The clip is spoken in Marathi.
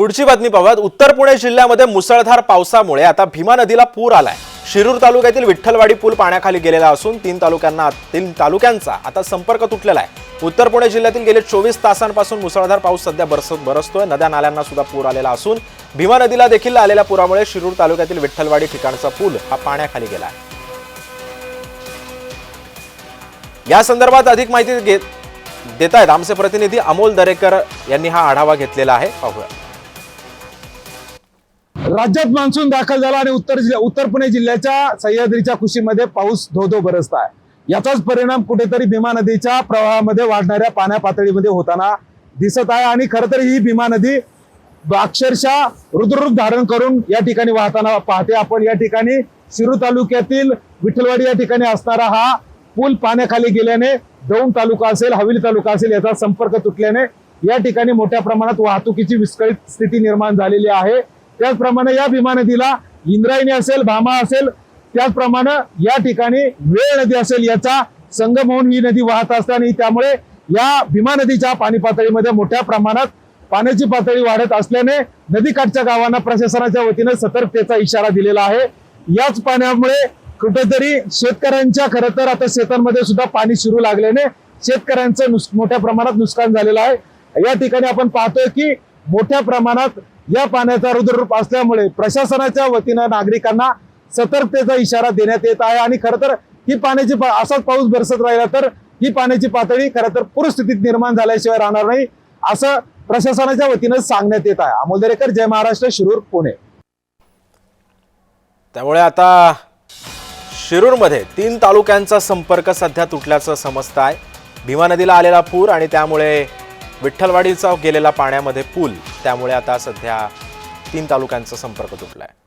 पुढची बातमी पाहूयात. उत्तर पुणे जिल्ह्यामध्ये मुसळधार पावसामुळे आता भीमा नदीला पूर आलाय. शिरूर तालुक्यातील विठ्ठलवाडी पूल पाण्याखाली गेलेला असून तीन तालुक्यांना तीन तालुक्यांचा आता संपर्क तुटलेला आहे. उत्तर पुणे जिल्ह्यातील गेले चोवीस तासांपासून मुसळधार पाऊस सध्या बरस बरसतोय. नद्या नाल्यांना सुद्धा पूर आलेला असून भीमा नदीला देखील आलेल्या पुरामुळे शिरूर तालुक्यातील विठ्ठलवाडी ठिकाणचा पूल हा पाण्याखाली गेला आहे. या संदर्भात अधिक माहिती घेत देत आहेत आमचे प्रतिनिधी अमोल दरेकर यांनी हा आढावा घेतलेला आहे. पाहूया. राज्यात मान्सून दाखल झाला आणि उत्तर उत्तर पुणे जिल्ह्याच्या सह्याद्रीच्या कुशीमध्ये पाऊस धोधो बरसत आहे. याचाच परिणाम कुठेतरी भीमा नदीच्या प्रवाहामध्ये वाढणाऱ्या पाण्या पातळीमध्ये होताना दिसत आहे आणि खरं तर ही भीमा नदी अक्षरशः रुद्ररूप धारण करून या ठिकाणी वाहताना पाहते. आपण या ठिकाणी शिरू तालुक्यातील विठ्ठलवाडी या ठिकाणी असणारा हा पूल पाण्याखाली गेल्याने दौंड तालुका असेल हवेली तालुका असेल याचा संपर्क तुटल्याने या ठिकाणी मोठ्या प्रमाणात वाहतुकीची विस्कळीत स्थिती निर्माण झालेली आहे. त्याचप्रमाणे या भीमा नदीला इंद्रायणी असेल भामा असेल त्याचप्रमाणे या ठिकाणी वेळ नदी असेल याचा संगम होऊन ही नदी वाहत असताना त्यामुळे या भीमा नदीच्या पाणी पातळीमध्ये मोठ्या प्रमाणात पाण्याची पातळी वाढत असल्याने नदीकाठच्या गावांना प्रशासनाच्या वतीने सतर्कतेचा इशारा दिलेला आहे. याच पाण्यामुळे कुठेतरी शेतकऱ्यांच्या खरं तर आता शेतांमध्ये सुद्धा पाणी शिरू लागल्याने शेतकऱ्यांचं मोठ्या प्रमाणात नुकसान झालेलं आहे. या ठिकाणी आपण पाहतोय की मोठ्या प्रमाणात या पाण्याचा रुद्ररूप असल्यामुळे प्रशासनाच्या वतीनं नागरिकांना सतर्कतेचा इशारा देण्यात येत आहे. आणि खरं तर ही पाण्याची पा- असाच पाऊस बरसत राहिला तर ही पाण्याची पातळी खरं तर पूरस्थितीत निर्माण झाल्याशिवाय राहणार नाही असं प्रशासनाच्या वतीनं सांगण्यात येत आहे. अमोल दरेकर जय महाराष्ट्र शिरूर पुणे. त्यामुळे आता शिरूरमध्ये तीन तालुक्यांचा संपर्क सध्या तुटल्याचं समजत आहे. भीमा नदीला आलेला पूर आणि त्यामुळे विठ्ठलवाडीचा गेलेला पाण्यामध्ये पूल त्यामुळे आता सध्या तीन तालुक्यांचा संपर्क तुटला आहे